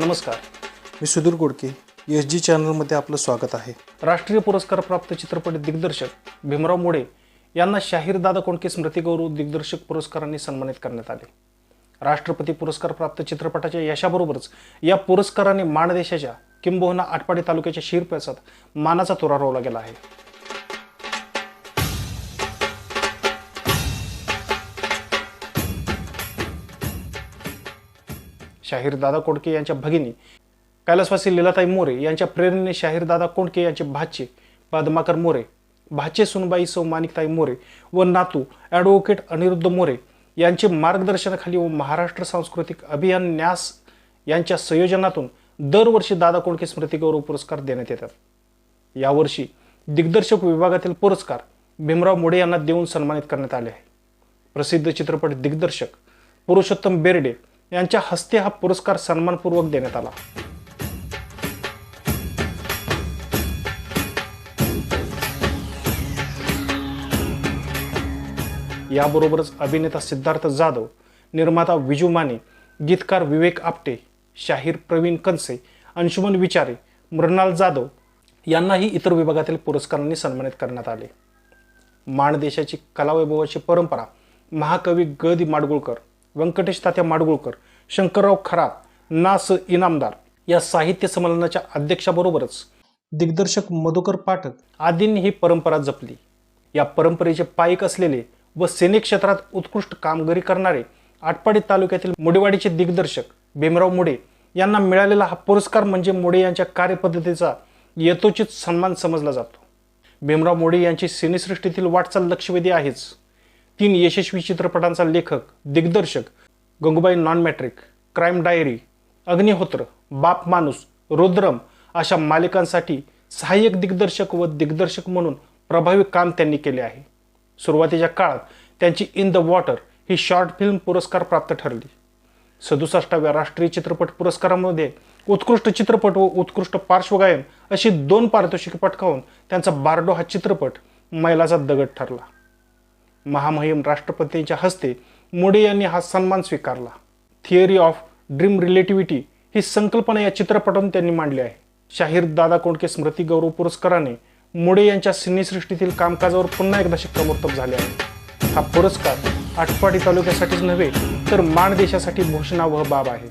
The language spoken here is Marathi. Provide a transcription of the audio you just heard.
नमस्कार. मी सुधीर गोडके एस जी चॅनलमध्ये आपलं स्वागत आहे. राष्ट्रीय पुरस्कार प्राप्त चित्रपट दिग्दर्शक भीमराव मोडे यांना शाहीर दादा कोंडके स्मृतिगौरव दिग्दर्शक पुरस्कारांनी सन्मानित करण्यात आले. राष्ट्रपती पुरस्कार प्राप्त चित्रपटाच्या यशाबरोबरच या पुरस्काराने माणदेशाच्या किंबहुना आटपाडी तालुक्याच्या शिरपेचात मानाचा तुरा रोवला गेला आहे. शाहीर दादा कोंडके यांच्या भगिनी कैलासवासी लीलाताई मोरे यांच्या प्रेरणेने शाहीर दादा कोंडके यांचे भाचे बादमाकर मोरे भाचे सुनबाई सौ माणिकताई मोरे व नातू ॲडव्होकेट अनिरुद्ध मोरे यांचे मार्गदर्शनाखाली व महाराष्ट्र सांस्कृतिक अभियान न्यास यांच्या संयोजनातून दरवर्षी दादा कोंडके स्मृतिगौरव पुरस्कार देण्यात येतात. यावर्षी दिग्दर्शक विभागातील पुरस्कार भीमराव मोडे यांना देऊन सन्मानित करण्यात आले आहे. प्रसिद्ध चित्रपट दिग्दर्शक पुरुषोत्तम बेर्डे यांच्या हस्ते हा पुरस्कार सन्मानपूर्वक देण्यात आला. याबरोबरच अभिनेता सिद्धार्थ जाधव निर्माता विजू माने गीतकार विवेक आपटे शाहीर प्रवीण कनसे अंशुमन विचारे मृणाल जाधव यांनाही इतर विभागातील पुरस्कारांनी सन्मानित करण्यात आले. माणदेशाची कलावैभवाची परंपरा महाकवी ग दि माडगुळकर व्यंकटेश तात्या माडगुळकर शंकरराव खरात नास इनामदार या साहित्य संमेलनाच्या अध्यक्षाबरोबरच दिग्दर्शक मधुकर पाठक आदींनी ही परंपरा जपली. या परंपरेचे पायक असलेले व सेने क्षेत्रात उत्कृष्ट कामगिरी करणारे आटपाडी तालुक्यातील मुडेवाडीचे दिग्दर्शक भीमराव मुडे यांना मिळालेला हा पुरस्कार म्हणजे मुडे यांच्या कार्यपद्धतीचा यथोचित सन्मान समजला जातो. भीमराव मोडे यांची सिनेसृष्टीतील वाटचाल लक्षवेधी आहेच. तीन यशस्वी चित्रपटांचा लेखक दिग्दर्शक Gangubai non matric crime diary Agnihotra Baap Manus Rudram अशा मालिकांसाठी सहाय्यक दिग्दर्शक व दिग्दर्शक म्हणून प्रभावी काम त्यांनी केले आहे. सुरुवातीच्या काळात त्यांची इन द वॉटर ही शॉर्ट फिल्म पुरस्कार प्राप्त ठरली. सदुसष्टाव्या राष्ट्रीय चित्रपट पुरस्कारामध्ये उत्कृष्ट चित्रपट व उत्कृष्ट पार्श्वगायन अशी दोन पारितोषिके पटकावून त्यांचा बारडो हा चित्रपट मैलाचा दगड ठरला. महामहिम राष्ट्रपतींच्या हस्ते मोडे यांनी हा सन्मान स्वीकारला. थिअरी ऑफ ड्रीम रिलेटिव्हिटी ही संकल्पना या चित्रपटातून त्यांनी मांडली आहे. शाहीर दादा कोंडके स्मृती गौरव पुरस्काराने मोडे यांच्या सिनेसृष्टीतील कामकाजावर पुन्हा एकदा शिक्कामोर्तब झाले आहे. हा पुरस्कार आटपाडी तालुक्यासाठीच नव्हे तर माण देशासाठी भूषणावह बाब आहे.